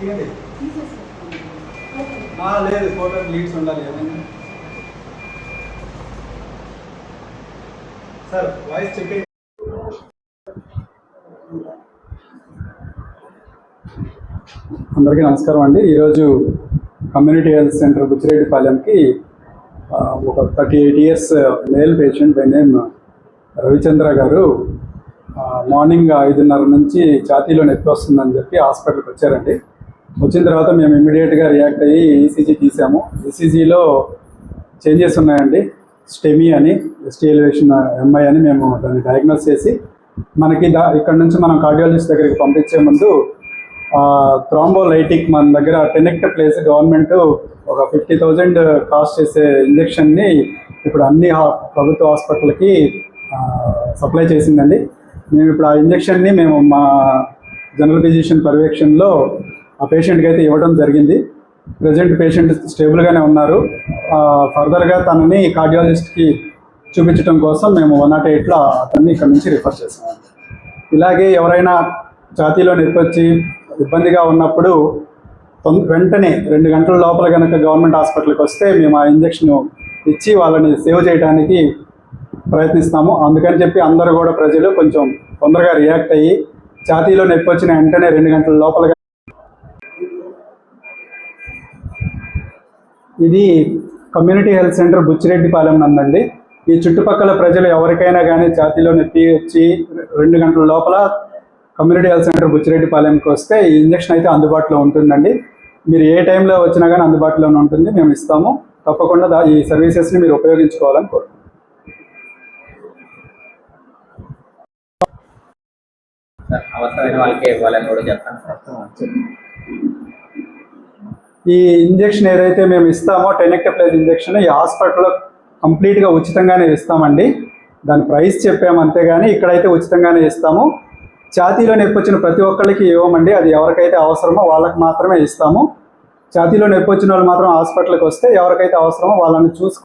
తీయండి. లేదు photo leads ఉండాలి సార్ వాయిస్ అందరికీ నమస్కారం అండి. ఈరోజు కమ్యూనిటీ హెల్త్ సెంటర్ బుచ్చిరెడ్డిపాలెంకి ఒక thirty eight years male patient by name Ravichandra garu morning ఐదున్నర నుంచి ఛాతీలో నొప్పి వస్తుందని చెప్పి హాస్పిటల్కి వచ్చారండి. వచ్చిన తర్వాత మేము ఇమీడియట్గా రియాక్ట్ అయ్యి ఈసీజీ తీసాము. ఈసీజీలో చేంజెస్ ఉన్నాయండి. స్టెమీ అని ఎస్టీ ఎలివేషన్ ఎంఐ అని మేము దాన్ని డయాగ్నోస్ చేసి మనకి దా ఇక్కడ నుంచి మనం కార్డియాలజిస్ట్ దగ్గరికి పంపించే ముందు థ్రాంబోలైటిక్ మన దగ్గర టెనెక్ట్ ప్లేస్ గవర్నమెంట్ ఒక ఫిఫ్టీ థౌజండ్ కాస్ట్ చేసే ఇంజెక్షన్ని ఇప్పుడు అన్ని ప్రభుత్వ హాస్పిటల్కి సప్లై చేసిందండి. మేము ఇప్పుడు ఆ ఇంజెక్షన్ని మేము మా జనరల్ ఫిజిషియన్ పర్యవేక్షణలో ఆ పేషెంట్కి అయితే ఇవ్వడం జరిగింది. ప్రజెంట్ పేషెంట్ స్టేబుల్గానే ఉన్నారు. ఫర్దర్గా తనని కార్డియాలజిస్ట్కి చూపించడం కోసం మేము వన్ నాట్ ఎయిట్లో అతన్ని ఇక్కడ నుంచి రిఫర్ చేసాము ఇలాగే ఎవరైనా ఛాతీలో నొప్పి ఇబ్బందిగా ఉన్నప్పుడు వెంటనే రెండు గంటల లోపల కనుక గవర్నమెంట్ హాస్పిటల్కి వస్తే మేము ఆ ఇంజెక్షన్ ఇచ్చి వాళ్ళని సేవ్ చేయడానికి ప్రయత్నిస్తాము. అందుకని చెప్పి అందరూ కూడా ప్రజలు కొంచెం తొందరగా రియాక్ట్ అయ్యి ఛాతీలో నొప్పి వచ్చిన వెంటనే రెండు గంటల లోపల ఇది కమ్యూనిటీ హెల్త్ సెంటర్ బుచ్చిరెడ్డిపాలెం నందండి. ఈ చుట్టుపక్కల ప్రజలు ఎవరికైనా కానీ ఛాతీలో నొప్పి వచ్చి రెండు గంటల లోపల కమ్యూనిటీ హెల్త్ సెంటర్ బుచ్చిరెడ్డిపాలెంకి వస్తే ఈ ఇంజక్షన్ అయితే అందుబాటులో ఉంటుందండి. మీరు ఏ టైంలో వచ్చినా కానీ అందుబాటులోనే ఉంటుంది. మేము ఇస్తాము. తప్పకుండా ఈ సర్వీసెస్ని మీరు ఉపయోగించుకోవాలని కోరుకుంటున్నాం. అవసరమైన వాళ్ళకి ఇవ్వాలని కూడా చెప్తాను ఈ ఇంజెక్షన్ ఏదైతే మేము ఇస్తామో టెనెక్టప్లైజ్ ఇంజెక్షన్ ఈ హాస్పిటల్లో కంప్లీట్గా ఉచితంగానే ఇస్తామండి. దాని ప్రైస్ చెప్పాము అంతేగాని ఇక్కడైతే ఉచితంగానే ఇస్తాము. ఛాతీలో నొప్పి వచ్చిన ప్రతి ఒక్కరికి ఇవ్వమండి. అది ఎవరికైతే అవసరమో వాళ్ళకి మాత్రమే ఇస్తాము. ఛాతీలో నొప్పి వచ్చిన వాళ్ళు మాత్రం హాస్పిటల్కి వస్తే ఎవరికైతే అవసరమో వాళ్ళని చూసుకు